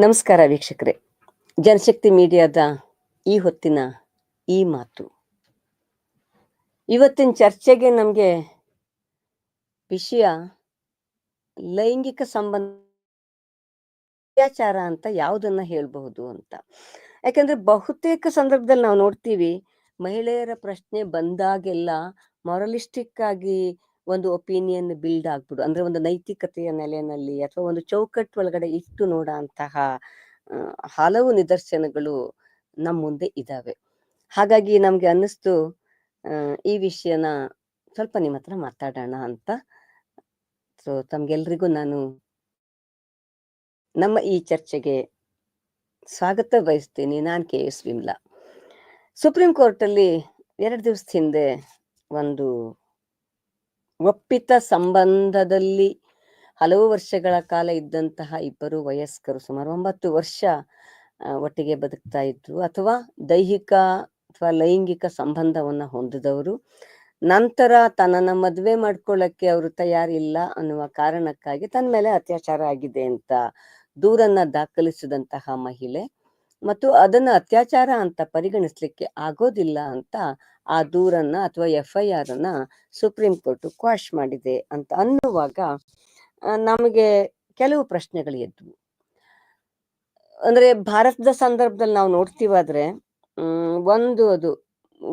ನಮಸ್ಕಾರ ವೀಕ್ಷಕರೇ. ಜನಶಕ್ತಿ ಮೀಡಿಯಾದ ಈ ಹೊತ್ತಿನ ಈ ಮಾತು. ಇವತ್ತಿನ ಚರ್ಚೆಗೆ ನಮಗೆ ವಿಷಯ ಲೈಂಗಿಕ ಸಂಬಂಧ ಅತ್ಯಾಚಾರ ಅಂತ ಯಾವುದನ್ನ ಹೇಳಬಹುದು ಅಂತ. ಯಾಕಂದ್ರೆ ಬಹುತೇಕ ಸಂದರ್ಭದಲ್ಲಿ ನಾವು ನೋಡ್ತೀವಿ ಮಹಿಳೆಯರ ಪ್ರಶ್ನೆ ಬಂದಾಗೆಲ್ಲ ಮೊರಲಿಸ್ಟಿಕ್ ಆಗಿ ಒಂದು ಒಪಿನಿಯನ್ ಬಿಲ್ಡ್ ಆಗ್ಬಿಡು ಅಂದ್ರೆ ಒಂದು ನೈತಿಕತೆಯ ನೆಲೆಯಲ್ಲಿ ಅಥವಾ ಒಂದು ಚೌಕಟ್ಟು ಒಳಗಡೆ ಇಟ್ಟು ನೋಡಂತಹ ಹಲವು ನಿದರ್ಶನಗಳು ನಮ್ಮ ಮುಂದೆ ಇದಾವೆ. ಹಾಗಾಗಿ ನಮ್ಗೆ ಅನ್ನಿಸ್ತು ಈ ವಿಷಯನ ಸ್ವಲ್ಪ ನಿಮ್ಮ ಹತ್ರ ಮಾತಾಡೋಣ ಅಂತ. ಸೊ ತಮ್ಗೆಲ್ರಿಗೂ ನಾನು ನಮ್ಮ ಈ ಚರ್ಚೆಗೆ ಸ್ವಾಗತ ಬಯಸ್ತೀನಿ. ನಾನು K S Vimla. Supreme Court ಅಲ್ಲಿ ಎರಡು ದಿವಸದ ಹಿಂದೆ ಒಂದು ಒಪ್ಪಿತ ಸಂಬಂಧದಲ್ಲಿ ಹಲವು ವರ್ಷಗಳ ಕಾಲ ಇದ್ದಂತಹ ಇಬ್ಬರು ವಯಸ್ಕರು ಸುಮಾರು ಒಂಬತ್ತು ವರ್ಷ ಒಟ್ಟಿಗೆ ಬದುಕ್ತಾ ಇದ್ರು. ಅಥವಾ ದೈಹಿಕ ಅಥವಾ ಲೈಂಗಿಕ ಸಂಬಂಧವನ್ನ ಹೊಂದಿದವರು. ನಂತರ ತನ್ನನ್ನ ಮದುವೆ ಮಾಡ್ಕೊಳ್ಳಕ್ಕೆ ಅವರು ತಯಾರಿಲ್ಲ ಅನ್ನುವ ಕಾರಣಕ್ಕಾಗಿ ತನ್ನ ಮೇಲೆ ಅತ್ಯಾಚಾರ ಆಗಿದೆ ಅಂತ ದೂರನ್ನ ದಾಖಲಿಸಿದಂತಹ ಮಹಿಳೆ. ಮತ್ತು ಅದನ್ನ ಅತ್ಯಾಚಾರ ಅಂತ ಪರಿಗಣಿಸ್ಲಿಕ್ಕೆ ಆಗೋದಿಲ್ಲ ಅಂತ ಆ ದೂರನ್ನ ಅಥವಾ ಎಫ್ ಐ ಆರ್ ಅನ್ನ ಸುಪ್ರೀಂ ಕೋರ್ಟ್ ಕ್ವಾಶ್ ಮಾಡಿದೆ ಅಂತ ಅನ್ನುವಾಗ ನಮಗೆ ಕೆಲವು ಪ್ರಶ್ನೆಗಳು ಎದ್ವು. ಅಂದ್ರೆ ಭಾರತದ ಸಂದರ್ಭದಲ್ಲಿ ನಾವು ನೋಡ್ತೀವಾದ್ರೆ ಒಂದು ಅದು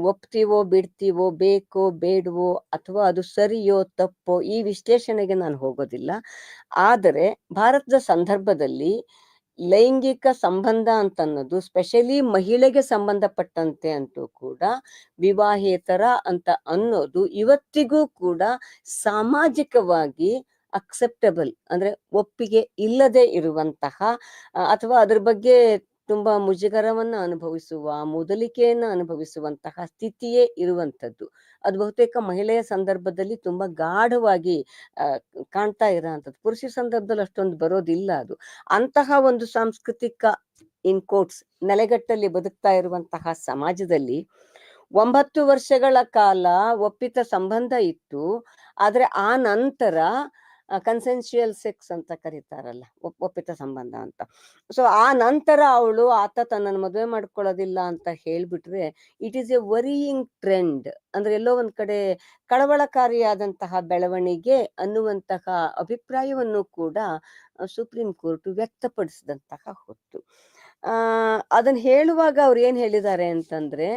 ಒಪ್ತೀವೋ, ಬಿಡ್ತೀವೋ, ಬೇಕೋ, ಬೇಡವೋ ಅಥವಾ ಅದು ಸರಿಯೋ, ತಪ್ಪೋ ಈ ವಿಶ್ಲೇಷಣೆಗೆ ನಾನು ಹೋಗೋದಿಲ್ಲ. ಆದರೆ ಭಾರತದ ಸಂದರ್ಭದಲ್ಲಿ ಲೈಂಗಿಕ ಸಂಬಂಧ ಅಂತ ಅನ್ನೋದು ಸ್ಪೆಷಲಿ ಮಹಿಳೆಗೆ ಸಂಬಂಧಪಟ್ಟಂತೆ ಅಂತೂ ಕೂಡ ವಿವಾಹೇತರ ಅಂತ ಅನ್ನೋದು ಇವತ್ತಿಗೂ ಕೂಡ ಸಾಮಾಜಿಕವಾಗಿ ಅಕ್ಸೆಪ್ಟಬಲ್ ಅಂದ್ರೆ ಒಪ್ಪಿಗೆ ಇಲ್ಲದೆ ಇರುವಂತಹ ಅಥವಾ ಅದ್ರ ಬಗ್ಗೆ ತುಂಬಾ ಮುಜುಗರವನ್ನ ಅನುಭವಿಸುವ, ಮೊದಲಿಕೆಯನ್ನ ಅನುಭವಿಸುವಂತಹ ಸ್ಥಿತಿಯೇ ಇರುವಂತದ್ದು ಅದು ಬಹುತೇಕ ಮಹಿಳೆಯ ಸಂದರ್ಭದಲ್ಲಿ ತುಂಬಾ ಗಾಢವಾಗಿ ಕಾಣ್ತಾ ಇರೋಂಥದ್ದು ಪುರುಷ ಸಂದರ್ಭದಲ್ಲಿ ಅಷ್ಟೊಂದು ಬರೋದಿಲ್ಲ ಅದು. ಅಂತಹ ಒಂದು ಸಾಂಸ್ಕೃತಿಕ ಇನ್ ಕೋಟ್ಸ್ ನೆಲೆಗಟ್ಟಲ್ಲಿ ಬದುಕ್ತಾ ಇರುವಂತಹ ಸಮಾಜದಲ್ಲಿ ಒಂಬತ್ತು ವರ್ಷಗಳ ಕಾಲ ಒಪ್ಪಿತ ಸಂಬಂಧ ಇತ್ತು. ಆದ್ರೆ ಆ ನಂತರ ಕನ್ಸೆನ್ಶಿಯಲ್ ಸೆಕ್ಸ್ ಅಂತ ಕರೀತಾರಲ್ಲ ಒಪ್- ಒಪ್ಪಿತ ಸಂಬಂಧ ಅಂತ. ಸೊ ಆ ನಂತರ ಅವಳು ಆತ ತನ್ನನ್ನು ಮದುವೆ ಮಾಡ್ಕೊಳ್ಳೋದಿಲ್ಲ ಅಂತ ಹೇಳ್ಬಿಟ್ರೆ it is a worrying trend ಅಂದ್ರೆ ಎಲ್ಲೋ ಒಂದ್ ಕಡೆ ಕಳವಳಕಾರಿಯಾದಂತಹ ಬೆಳವಣಿಗೆ ಅನ್ನುವಂತಹ ಅಭಿಪ್ರಾಯವನ್ನು ಕೂಡ ಸುಪ್ರೀಂ ಕೋರ್ಟ್ ವ್ಯಕ್ತಪಡಿಸಿದಂತಹ ಹೊತ್ತು. ಆ ಅದನ್ನ ಹೇಳುವಾಗ ಅವ್ರು ಏನ್ ಹೇಳಿದ್ದಾರೆ ಅಂತಂದ್ರೆ,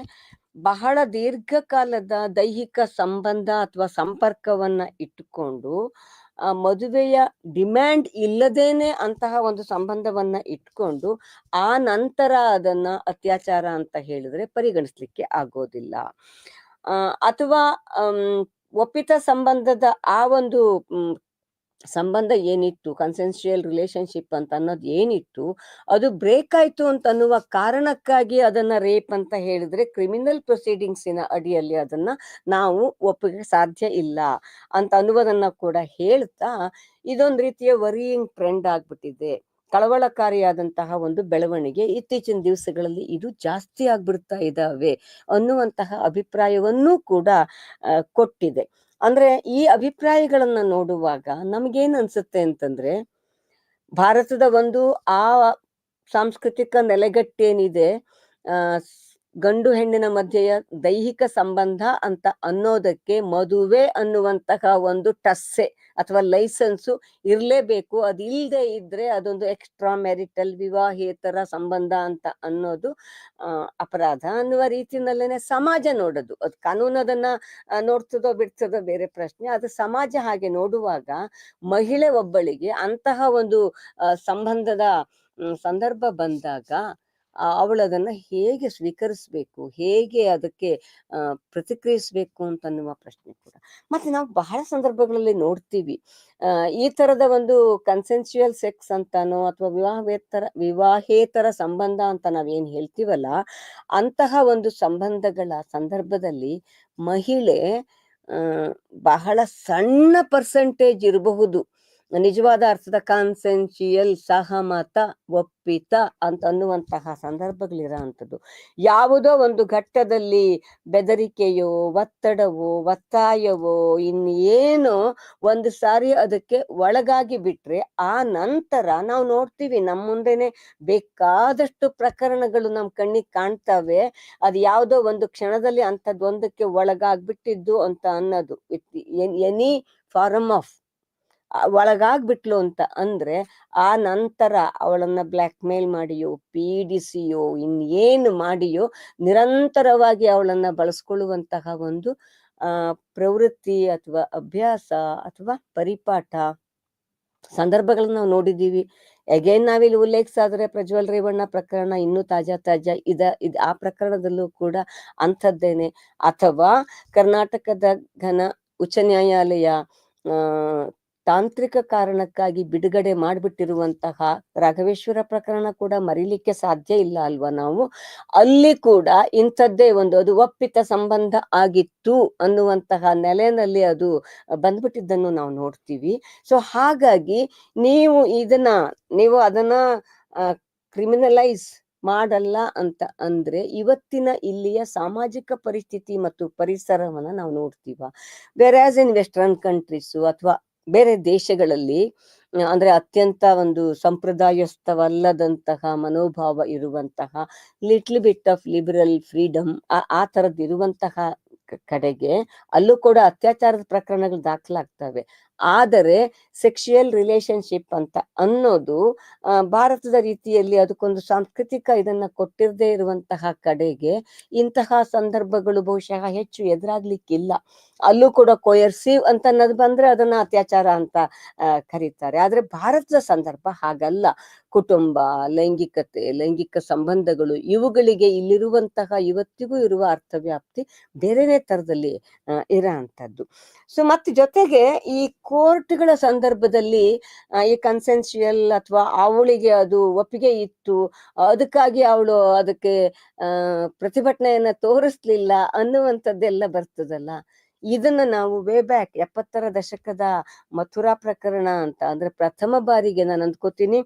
ಬಹಳ ದೀರ್ಘಕಾಲದ ದೈಹಿಕ ಸಂಬಂಧ ಅಥವಾ ಸಂಪರ್ಕವನ್ನ ಇಟ್ಟುಕೊಂಡು ಆ ಮದುವೆಯ ಡಿಮ್ಯಾಂಡ್ ಇಲ್ಲದೇನೆ ಅಂತಹ ಒಂದು ಸಂಬಂಧವನ್ನ ಇಟ್ಕೊಂಡು ಆ ನಂತರ ಅದನ್ನ ಅತ್ಯಾಚಾರ ಅಂತ ಹೇಳಿದ್ರೆ ಪರಿಗಣಿಸ್ಲಿಕ್ಕೆ ಆಗೋದಿಲ್ಲ. ಅಥವಾ ಒಪ್ಪಿತ ಸಂಬಂಧದ ಆ ಒಂದು ಸಂಬಂಧ ಏನಿತ್ತು ಕನ್ಸೆನ್ಷಿಯಲ್ ರಿಲೇಶನ್ಶಿಪ್ ಅಂತ ಅನ್ನೋದು ಏನಿತ್ತು, ಅದು ಬ್ರೇಕ್ ಆಯ್ತು ಅಂತ ಅನ್ನುವ ಕಾರಣಕ್ಕಾಗಿ ಅದನ್ನ ರೇಪ್ ಅಂತ ಹೇಳಿದ್ರೆ ಕ್ರಿಮಿನಲ್ ಪ್ರೊಸೀಡಿಂಗ್ಸಿನ ಅಡಿಯಲ್ಲಿ ಅದನ್ನ ನಾವು ಒಪ್ಪಿಗೆ ಸಾಧ್ಯ ಇಲ್ಲ ಅಂತ ಅನ್ನುವುದನ್ನ ಕೂಡ ಹೇಳ್ತಾ ಇದೊಂದು ರೀತಿಯ ವರಿಯಿಂಗ್ ಟ್ರೆಂಡ್ ಆಗಿಬಿಟ್ಟಿದೆ. ಕಳವಳಕಾರಿಯಾದಂತಹ ಒಂದು ಬೆಳವಣಿಗೆ ಇತ್ತೀಚಿನ ದಿವಸಗಳಲ್ಲಿ ಇದು ಜಾಸ್ತಿ ಆಗ್ಬಿಡ್ತಾ ಇದ್ದಾವೆ ಅನ್ನುವಂತಹ ಅಭಿಪ್ರಾಯವನ್ನೂ ಕೂಡ ಕೊಟ್ಟಿದೆ. ಅಂದ್ರೆ ಈ ಅಭಿಪ್ರಾಯಗಳನ್ನ ನೋಡುವಾಗ ನಮ್ಗೇನ್ ಅನ್ಸುತ್ತೆ ಅಂತಂದ್ರೆ ಭಾರತದ ಒಂದು ಆ ಸಾಂಸ್ಕೃತಿಕ ನೆಲೆಗಟ್ಟೇನಿದೆ ಗಂಡು ಹೆಣ್ಣಿನ ಮಧ್ಯೆಯ ದೈಹಿಕ ಸಂಬಂಧ ಅಂತ ಅನ್ನೋದಕ್ಕೆ ಮದುವೆ ಅನ್ನುವಂತಹ ಒಂದು ಟಸ್ಸೆ ಅಥವಾ ಲೈಸೆನ್ಸು ಇರಲೇಬೇಕು. ಅದು ಇಲ್ಲದೆ ಇದ್ರೆ ಅದೊಂದು ಎಕ್ಸ್ಟ್ರಾ ಮೆರಿಟಲ್ ವಿವಾಹೇತರ ಸಂಬಂಧ ಅಂತ ಅನ್ನೋದು ಅಪರಾಧ ಅನ್ನುವ ರೀತಿನಲ್ಲೇನೆ ಸಮಾಜ ನೋಡೋದು. ಅದು ಕಾನೂನು ಅದನ್ನ ನೋಡ್ತದೋ ಬಿಡ್ತದೋ ಬೇರೆ ಪ್ರಶ್ನೆ. ಅದು ಸಮಾಜ ಹಾಗೆ ನೋಡುವಾಗ ಮಹಿಳೆ ಒಬ್ಬಳಿಗೆ ಅಂತಹ ಒಂದು ಸಂಬಂಧದ ಸಂದರ್ಭ ಬಂದಾಗ ಅವಳು ಅದನ್ನು ಹೇಗೆ ಸ್ವೀಕರಿಸಬೇಕು, ಹೇಗೆ ಅದಕ್ಕೆ ಪ್ರತಿಕ್ರಿಯಿಸಬೇಕು ಅಂತನ್ನುವ ಪ್ರಶ್ನೆ ಕೂಡ. ಮತ್ತೆ ನಾವು ಬಹಳ ಸಂದರ್ಭಗಳಲ್ಲಿ ನೋಡ್ತೀವಿ ಈ ತರದ ಒಂದು ಕನ್ಸೆನ್ಸುಯಲ್ ಸೆಕ್ಸ್ ಅಂತಾನೋ ಅಥವಾ ವಿವಾಹೇತರ ವಿವಾಹೇತರ ಸಂಬಂಧ ಅಂತ ನಾವೇನ್ ಹೇಳ್ತೀವಲ್ಲ, ಅಂತಹ ಒಂದು ಸಂಬಂಧಗಳ ಸಂದರ್ಭದಲ್ಲಿ ಮಹಿಳೆ ಬಹಳ ಸಣ್ಣ ಪರ್ಸೆಂಟೇಜ್ ಇರಬಹುದು. ನಿಜವಾದ ಅರ್ಥದ ಕಾನ್ಸೆನ್ಶಿಯಲ್ ಸಹಮತ, ಒಪ್ಪಿತ ಅಂತ ಅನ್ನುವಂತಹ ಸಂದರ್ಭಗಳಿರೋ ಅಂಥದ್ದು ಯಾವುದೋ ಒಂದು ಘಟ್ಟದಲ್ಲಿ ಬೆದರಿಕೆಯೋ, ಒತ್ತಡವೋ, ಒತ್ತಾಯವೋ, ಇನ್ನೇನೋ ಒಂದು ಸಾರಿ ಅದಕ್ಕೆ ಒಳಗಾಗಿ ಬಿಟ್ರೆ ಆ ನಂತರ ನಾವು ನೋಡ್ತೀವಿ ನಮ್ಮ ಮುಂದೆನೆ ಬೇಕಾದಷ್ಟು ಪ್ರಕರಣಗಳು ನಮ್ಮ ಕಣ್ಣಿಗೆ ಕಾಣ್ತವೆ. ಅದು ಯಾವುದೋ ಒಂದು ಕ್ಷಣದಲ್ಲಿ ಅಂಥದ್ದು ಒಂದಕ್ಕೆ ಒಳಗಾಗ್ಬಿಟ್ಟಿದ್ದು ಅಂತ ಅನ್ನೋದು. ಎನಿ ಫಾರಮ್ ಆಫ್ ಒಳಗಾಗ್ಬಿಟ್ಲು ಅಂತ ಅಂದ್ರೆ ಆ ನಂತರ ಅವಳನ್ನ ಬ್ಲ್ಯಾಕ್ ಮೇಲ್ ಮಾಡಿಯೋ, ಪೀಡಿಸಿಯೋ ಇನ್ನೇನು ಮಾಡಿಯೋ ನಿರಂತರವಾಗಿ ಅವಳನ್ನ ಬಳಸ್ಕೊಳ್ಳುವಂತಹ ಒಂದು, ಆ, ಪ್ರವೃತ್ತಿ ಅಥವಾ ಅಭ್ಯಾಸ ಅಥವಾ ಪರಿಪಾಠ ಸಂದರ್ಭಗಳನ್ನ ನಾವು ನೋಡಿದ್ದೀವಿ. ಅಗೇನ್ ನಾವಿಲ್ಲಿ ಉಲ್ಲೇಖಿಸಾದ್ರೆ ಪ್ರಜ್ವಲ್ ರೇವಣ್ಣ ಪ್ರಕರಣ ಇನ್ನೂ ತಾಜಾ ತಾಜಾ ಇದ, ಇದ್ ಆ ಪ್ರಕರಣದಲ್ಲೂ ಕೂಡ ಅಂಥದ್ದೇನೆ. ಅಥವಾ ಕರ್ನಾಟಕದ ಘನ ಉಚ್ಚ ನ್ಯಾಯಾಲಯ ತಾಂತ್ರಿಕ ಕಾರಣಕ್ಕಾಗಿ ಬಿಡುಗಡೆ ಮಾಡಿಬಿಟ್ಟಿರುವಂತಹ ರಾಘವೇಶ್ವರ ಪ್ರಕರಣ ಕೂಡ ಮರಿಲಿಕ್ಕೆ ಸಾಧ್ಯ ಇಲ್ಲ ಅಲ್ವಾ ನಾವು? ಅಲ್ಲಿ ಕೂಡ ಇಂಥದ್ದೇ ಒಂದು, ಅದು ಒಪ್ಪಿತ ಸಂಬಂಧ ಆಗಿತ್ತು ಅನ್ನುವಂತಹ ನೆಲೆಯಲ್ಲಿ ಅದು ಬಂದ್ಬಿಟ್ಟಿದ್ದನ್ನು ನಾವು ನೋಡ್ತೀವಿ. ಸೊ ಹಾಗಾಗಿ ನೀವು ಇದನ್ನ, ನೀವು ಅದನ್ನ ಕ್ರಿಮಿನಲೈಸ್ ಮಾಡಲ್ಲ ಅಂತ ಅಂದ್ರೆ ಇವತ್ತಿನ ಇಲ್ಲಿಯ ಸಾಮಾಜಿಕ ಪರಿಸ್ಥಿತಿ ಮತ್ತು ಪರಿಸರವನ್ನ ನಾವು ನೋಡ್ತೀವ. Whereas in western countries ಅಥವಾ ಬೇರೆ ದೇಶಗಳಲ್ಲಿ ಅಂದ್ರೆ ಅತ್ಯಂತ ಒಂದು ಸಂಪ್ರದಾಯಸ್ಥವಲ್ಲದಂತಹ ಮನೋಭಾವ ಇರುವಂತಹ little bit of liberal freedom ಆ ತರದ್ ಇರುವಂತಹ ಕಡೆಗೆ ಅಲ್ಲೂ ಕೂಡ ಅತ್ಯಾಚಾರದ ಪ್ರಕರಣಗಳು ದಾಖಲಾಗ್ತವೆ. ಆದರೆ ಸೆಕ್ಷುಯಲ್ ರಿಲೇಶನ್ಶಿಪ್ ಅಂತ ಅನ್ನೋದು ಭಾರತದ ರೀತಿಯಲ್ಲಿ ಅದಕ್ಕೊಂದು ಸಾಂಸ್ಕೃತಿಕ ಇದನ್ನ ಕೊಟ್ಟಿರದೇ ಇರುವಂತಹ ಕಡೆಗೆ ಇಂತಹ ಸಂದರ್ಭಗಳು ಬಹುಶಃ ಹೆಚ್ಚು ಎದುರಾಗ್ಲಿಕ್ಕಿಲ್ಲ. ಅಲ್ಲೂ ಕೂಡ ಕೊಯರ್ಸಿವ್ ಅಂತ ಅನ್ನೋದು ಬಂದ್ರೆ ಅದನ್ನ ಅತ್ಯಾಚಾರ ಅಂತ ಕರೀತಾರೆ. ಆದ್ರೆ ಭಾರತದ ಸಂದರ್ಭ ಹಾಗಲ್ಲ. ಕುಟುಂಬ, ಲೈಂಗಿಕತೆ, ಲೈಂಗಿಕ ಸಂಬಂಧಗಳು ಇವುಗಳಿಗೆ ಇಲ್ಲಿರುವಂತಹ ಇವತ್ತಿಗೂ ಇರುವ ಅರ್ಥವ್ಯಾಪ್ತಿ ಬೇರೆನೇ ತರದಲ್ಲಿ ಇರೋ ಅಂಥದ್ದು. ಸೊ ಮತ್ತೆ ಜೊತೆಗೆ ಈ ಕೋರ್ಟ್ಗಳ ಸಂದರ್ಭದಲ್ಲಿ ಈ ಕನ್ಸೆನ್ಶಿಯಲ್ ಅಥವಾ ಅವಳಿಗೆ ಅದು ಒಪ್ಪಿಗೆ ಇತ್ತು, ಅದಕ್ಕಾಗಿ ಅವಳು ಅದಕ್ಕೆ ಪ್ರತಿಭಟನೆಯನ್ನ ತೋರಿಸ್ಲಿಲ್ಲ ಅನ್ನುವಂಥದ್ದೆಲ್ಲ ಬರ್ತದಲ್ಲ. ಇದನ್ನ ನಾವು ವೇ ಬ್ಯಾಕ್ ಎಪ್ಪತ್ತರ ದಶಕದ ಮಥುರಾ ಪ್ರಕರಣ ಅಂತ, ಅಂದ್ರೆ ಪ್ರಥಮ ಬಾರಿಗೆ ನಾನು ಅಂದ್ಕೋತೀನಿ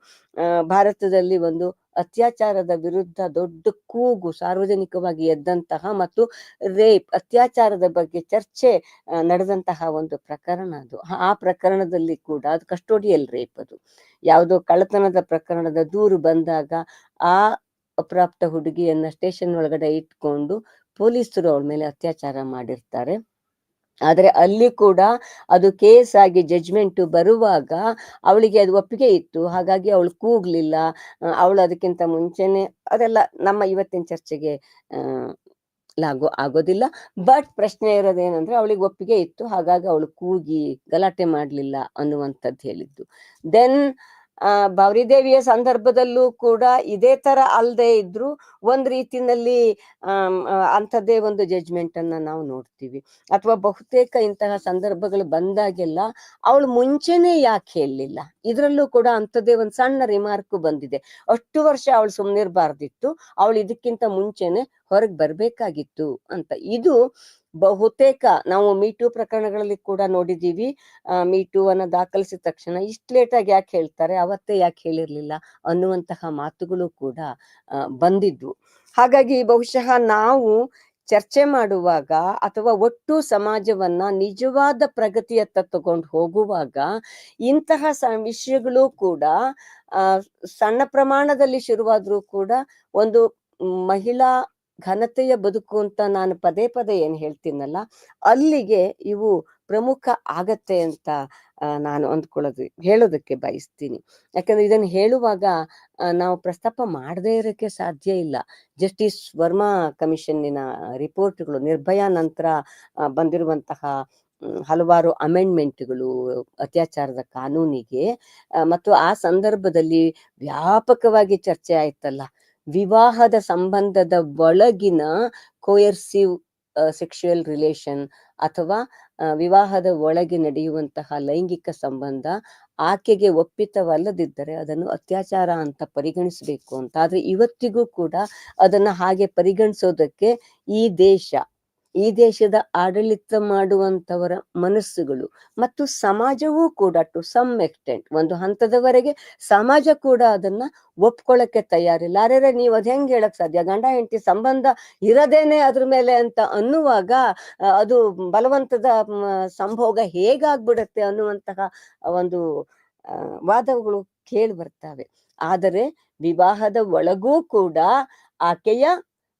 ಭಾರತದಲ್ಲಿ ಒಂದು ಅತ್ಯಾಚಾರದ ವಿರುದ್ಧ ದೊಡ್ಡ ಕೂಗು ಸಾರ್ವಜನಿಕವಾಗಿ ಎದ್ದಂತಹ ಮತ್ತು ರೇಪ್ ಅತ್ಯಾಚಾರದ ಬಗ್ಗೆ ಚರ್ಚೆ ನಡೆದಂತಹ ಒಂದು ಪ್ರಕರಣ ಅದು. ಆ ಪ್ರಕರಣದಲ್ಲಿ ಕೂಡ ಅದು ಕಸ್ಟೋಡಿಯಲ್ ರೇಪ್ ಅದು. ಯಾವುದೋ ಕಳ್ಳತನದ ಪ್ರಕರಣದ ದೂರು ಬಂದಾಗ ಆ ಅಪ್ರಾಪ್ತ ಹುಡುಗಿಯನ್ನ ಸ್ಟೇಷನ್ ಒಳಗಡೆ ಇಟ್ಕೊಂಡು ಪೊಲೀಸರು ಅವಳ ಮೇಲೆ ಅತ್ಯಾಚಾರ ಮಾಡಿರ್ತಾರೆ. ಆದ್ರೆ ಅಲ್ಲಿ ಕೂಡ ಅದು ಕೇಸ್ ಆಗಿ ಜಜ್ಮೆಂಟ್ ಬರುವಾಗ ಅವಳಿಗೆ ಅದು ಒಪ್ಪಿಗೆ ಇತ್ತು. ಹಾಗಾಗಿ ಅವಳು ಕೂಗ್ಲಿಲ್ಲ. ಅವಳು ಅದಕ್ಕಿಂತ ಮುಂಚೆನೆ ಅದೆಲ್ಲ ನಮ್ಮ ಇವತ್ತಿನ ಚರ್ಚೆಗೆ ಲಾಗೋ ಆಗೋದಿಲ್ಲ. ಬಟ್ ಪ್ರಶ್ನೆ ಇರೋದೇನಂದ್ರೆ ಅವಳಿಗೆ ಒಪ್ಪಿಗೆ ಇತ್ತು. ಹಾಗಾಗಿ ಅವಳು ಕೂಗಿ ಗಲಾಟೆ ಮಾಡಲಿಲ್ಲ ಅನ್ನುವಂಥದ್ದು ಹೇಳಿದ್ದು. ದೆನ್ ಆ ದೇವಿಯ ಸಂದರ್ಭದಲ್ಲೂ ಕೂಡ ಇದೇ ತರ ಅಲ್ಲದೆ ಇದ್ರು ಒಂದ್ ರೀತಿನಲ್ಲಿ ಅಂಥದ್ದೇ ಒಂದು ಜಜ್ಮೆಂಟ್ ಅನ್ನ ನಾವು ನೋಡ್ತೀವಿ. ಅಥವಾ ಬಹುತೇಕ ಇಂತಹ ಸಂದರ್ಭಗಳು ಬಂದಾಗೆಲ್ಲ ಅವಳು ಮುಂಚೆನೆ ಯಾಕೆ ಹೇಳಲಿಲ್ಲ? ಇದ್ರಲ್ಲೂ ಕೂಡ ಅಂಥದ್ದೇ ಒಂದ್ ಸಣ್ಣ ರಿಮಾರ್ಕ್ ಬಂದಿದೆ. ಅಷ್ಟು ವರ್ಷ ಅವಳು ಸುಮ್ನಿರ್ಬಾರ್ದಿತ್ತು. ಅವಳು ಇದಕ್ಕಿಂತ ಮುಂಚೆನೆ ಹೊರಗೆ ಬರ್ಬೇಕಾಗಿತ್ತು ಅಂತ. ಇದು ಬಹುತೇಕ ನಾವು ಮೀಟು ಪ್ರಕರಣಗಳಲ್ಲಿ ಕೂಡ ನೋಡಿದೀವಿ ಮೀಟು ಅನ್ನ ದಾಖಲಿಸಿದ ತಕ್ಷಣ ಇಷ್ಟು ಲೇಟಾಗಿ ಯಾಕೆ ಹೇಳ್ತಾರೆ? ಅವತ್ತೇ ಯಾಕೆ ಹೇಳಿರ್ಲಿಲ್ಲ ಅನ್ನುವಂತಹ ಮಾತುಗಳು ಕೂಡ ಬಂದಿದ್ವು. ಹಾಗಾಗಿ ಬಹುಶಃ ನಾವು ಚರ್ಚೆ ಮಾಡುವಾಗ ಅಥವಾ ಒಟ್ಟು ಸಮಾಜವನ್ನ ನಿಜವಾದ ಪ್ರಗತಿಯತ್ತ ತಗೊಂಡು ಹೋಗುವಾಗ ಇಂತಹ ಸ, ವಿಷಯಗಳು ಕೂಡ ಸಣ್ಣ ಪ್ರಮಾಣದಲ್ಲಿ ಶುರುವಾದ್ರೂ ಕೂಡ ಒಂದು ಮಹಿಳಾ ಘನತೆಯ ಬದುಕು ಅಂತ ನಾನು ಪದೇ ಪದೇ ಏನ್ ಹೇಳ್ತೀನಲ್ಲ, ಅಲ್ಲಿಗೆ ಇವು ಪ್ರಮುಖ ಆಗತ್ತೆ ಅಂತ ನಾನು ಅಂದ್ಕೊಳ್ಳೋದು, ಹೇಳೋದಕ್ಕೆ ಬಯಸ್ತೀನಿ. ಯಾಕಂದ್ರೆ ಇದನ್ನು ಹೇಳುವಾಗ ನಾವು ಪ್ರಸ್ತಾಪ ಮಾಡದೇ ಇರೋಕ್ಕೆ ಸಾಧ್ಯ ಇಲ್ಲ. ಜಸ್ಟಿಸ್ ವರ್ಮಾ ಕಮಿಷನ್ನಿನ ರಿಪೋರ್ಟ್ಗಳು, ನಿರ್ಭಯಾ ನಂತರ ಬಂದಿರುವಂತಹ ಹಲವಾರು ಅಮೆಂಡ್ಮೆಂಟ್ಗಳು, ಅತ್ಯಾಚಾರದ ಕಾನೂನಿಗೆ ಮತ್ತು ಆ ಸಂದರ್ಭದಲ್ಲಿ ವ್ಯಾಪಕವಾಗಿ ಚರ್ಚೆ ಆಯ್ತಲ್ಲ. ವಿವಾಹದ ಸಂಬಂಧದ ಒಳಗಿನ ಕೋಯರ್ಸಿವ್ ಸೆಕ್ಷುಯಲ್ ರಿಲೇಷನ್ ಅಥವಾ ವಿವಾಹದ ಒಳಗೆ ನಡೆಯುವಂತಹ ಲೈಂಗಿಕ ಸಂಬಂಧ ಆಕೆಗೆ ಒಪ್ಪಿತವಲ್ಲದಿದ್ದರೆ ಅದನ್ನು ಅತ್ಯಾಚಾರ ಅಂತ ಪರಿಗಣಿಸಬೇಕು ಅಂತ. ಆದರೆ ಇವತ್ತಿಗೂ ಕೂಡ ಅದನ್ನು ಹಾಗೆ ಪರಿಗಣಿಸೋದಕ್ಕೆ ಈ ದೇಶ ಈ ದೇಶದ ಆಡಳಿತ ಮಾಡುವಂತವರ ಮನಸ್ಸುಗಳು ಮತ್ತು ಸಮಾಜವೂ ಕೂಡ ಟು ಸಮ್ ಎಕ್ಸ್ಟೆಂಟ್ ಒಂದು ಹಂತದವರೆಗೆ ಸಮಾಜ ಕೂಡ ಅದನ್ನ ಒಪ್ಕೊಳ್ಳಕ್ಕೆ ತಯಾರಿಲ್ಲ. ಅರೆ ನೀವು ಅದ್ ಹೆಂಗ್ ಹೇಳಕ್ ಸಾಧ್ಯ? ಗಂಡ, ಹೆಂಡತಿ ಸಂಬಂಧ ಇರದೇನೆ ಅದ್ರ ಮೇಲೆ ಅಂತ ಅನ್ನುವಾಗ ಅದು ಬಲವಂತದ ಸಂಭೋಗ ಹೇಗಾಗ್ಬಿಡತ್ತೆ ಅನ್ನುವಂತಹ ಒಂದು ವಾದಗಳು ಕೇಳಿ ಬರ್ತವೆ. ಆದರೆ, ವಿವಾಹದ ಒಳಗೂ ಕೂಡ ಆಕೆಯ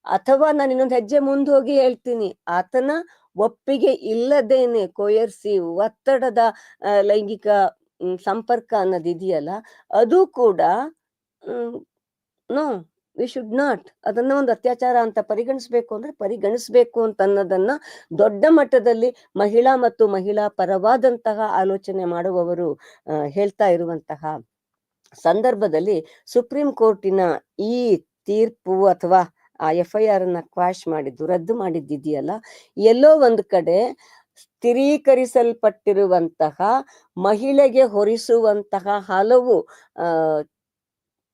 ಅಥವಾ ನಾನು ಇನ್ನೊಂದು ಹೆಜ್ಜೆ ಮುಂದೆ ಹೋಗಿ ಹೇಳ್ತೀನಿ, ಆತನ ಒಪ್ಪಿಗೆ ಇಲ್ಲದೇನೆ ಕೊಯರ್ಸಿ ಒತ್ತಡದ ಲೈಂಗಿಕ ಸಂಪರ್ಕ ಅನ್ನೋದು ಇದೆಯಲ್ಲ, ಅದು ಕೂಡ ನೋ, ವಿ ಶುಡ್ ನಾಟ್. ಅದನ್ನ ಒಂದು ಅತ್ಯಾಚಾರ ಅಂತ ಪರಿಗಣಿಸ್ಬೇಕು ಅಂದ್ರೆ ಪರಿಗಣಿಸ್ಬೇಕು ಅಂತ ಅನ್ನೋದನ್ನ ದೊಡ್ಡ ಮಟ್ಟದಲ್ಲಿ ಮಹಿಳಾ ಮತ್ತು ಮಹಿಳಾ ಪರವಾದಂತಹ ಆಲೋಚನೆ ಮಾಡುವವರು ಹೇಳ್ತಾ ಇರುವಂತಹ ಸಂದರ್ಭದಲ್ಲಿ ಸುಪ್ರೀಂ ಕೋರ್ಟಿನ ಈ ತೀರ್ಪು ಅಥವಾ ಆ ಎಫ್ ಐ ಆರ್ ಅನ್ನ ಕ್ವಾಶ್ ಮಾಡಿದ್ದು ರದ್ದು ಮಾಡಿದ್ದಿದೆಯಲ್ಲ, ಎಲ್ಲೋ ಒಂದು ಕಡೆ ಸ್ಥಿರೀಕರಿಸಲ್ಪಟ್ಟಿರುವಂತಹ ಮಹಿಳೆಗೆ ಹೊರಿಸುವಂತಹ ಹಲವು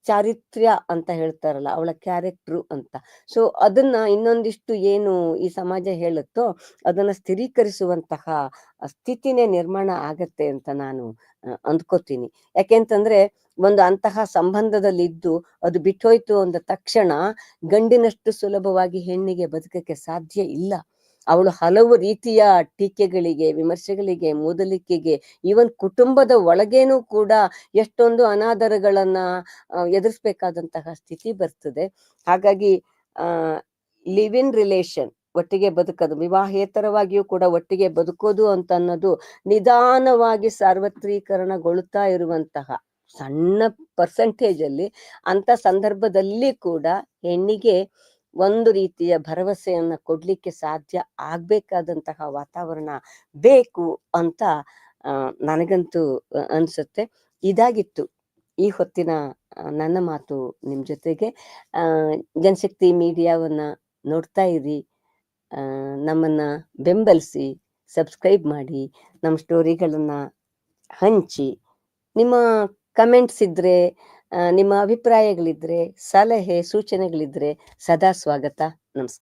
ಚಾರಿತ್ರ್ಯ ಅಂತ ಹೇಳ್ತಾರಲ್ಲ, ಅವಳ ಕ್ಯಾರೆಕ್ಟ್ರು ಅಂತ. ಸೊ ಅದನ್ನ ಇನ್ನೊಂದಿಷ್ಟು ಏನು ಈ ಸಮಾಜ ಹೇಳುತ್ತೋ, ಅದನ್ನ ಸ್ಥಿರೀಕರಿಸುವಂತಹ ಸ್ಥಿತಿನೇ ನಿರ್ಮಾಣ ಆಗತ್ತೆ ಅಂತ ನಾನು ಅಂದ್ಕೋತೀನಿ. ಯಾಕೆಂತಂದ್ರೆ, ಒಂದು ಅಂತಹ ಸಂಬಂಧದಲ್ಲಿ ಇದ್ದು ಅದು ಬಿಟ್ಟೋಯ್ತು ಅಂದ ತಕ್ಷಣ ಗಂಡಿನಷ್ಟು ಸುಲಭವಾಗಿ ಹೆಣ್ಣಿಗೆ ಬದುಕಕ್ಕೆ ಸಾಧ್ಯ ಇಲ್ಲ. ಅವಳು ಹಲವು ರೀತಿಯ ಟೀಕೆಗಳಿಗೆ, ವಿಮರ್ಶೆಗಳಿಗೆ, ಮೂದಲಿಕೆಗೆ ಈವನ್ ಕುಟುಂಬದ ಒಳಗೇನೂ ಕೂಡ ಎಷ್ಟೊಂದು ಅನಾದರಗಳನ್ನ ಎದುರಿಸ್ಬೇಕಾದಂತಹ ಸ್ಥಿತಿ ಬರ್ತದೆ. ಹಾಗಾಗಿ ಲಿವ್ ಇನ್ ರಿಲೇಷನ್ ಒಟ್ಟಿಗೆ ಬದುಕೋದು, ವಿವಾಹೇತರವಾಗಿಯೂ ಕೂಡ ಒಟ್ಟಿಗೆ ಬದುಕೋದು ಅಂತ ಅನ್ನೋದು ನಿಧಾನವಾಗಿ ಸಾರ್ವತ್ರೀಕರಣಗೊಳ್ತಾ ಇರುವಂತಹ ಸಣ್ಣ ಪರ್ಸೆಂಟೇಜ್ ಅಲ್ಲಿ, ಅಂತ ಸಂದರ್ಭದಲ್ಲಿ ಕೂಡ ಹೆಣ್ಣಿಗೆ ಒಂದು ರೀತಿಯ ಭರವಸೆಯನ್ನ ಕೊಡ್ಲಿಕ್ಕೆ ಸಾಧ್ಯ ಆಗ್ಬೇಕಾದಂತಹ ವಾತಾವರಣ ಬೇಕು ಅಂತ ನನಗಂತೂ ಅನ್ಸುತ್ತೆ. ಇದಾಗಿತ್ತು. ಈ ಹೊತ್ತಿನ ನನ್ನ ಮಾತು ನಿಮ್ ಜೊತೆಗೆ. ಜನಶಕ್ತಿ ಮೀಡಿಯಾವನ್ನ ನೋಡ್ತಾ ಇರಿ. ನಮ್ಮನ್ನ ಬೆಂಬಲಿಸಿ ಸಬ್ಸ್ಕ್ರೈಬ್ ಮಾಡಿ ನಮ್ಮ ಸ್ಟೋರಿಗಳನ್ನ ಹಂಚಿ ನಿಮ್ಮ ಕಮೆಂಟ್ಸ್ ಇದ್ರೆ ಆ, ನಿಮ್ಮ ಅಭಿಪ್ರಾಯಗಳಿದ್ರೆ ಸಲಹೆ ಸೂಚನೆಗಳಿದ್ರೆ ಸದಾ ಸ್ವಾಗತ. ನಮಸ್ಕಾರ.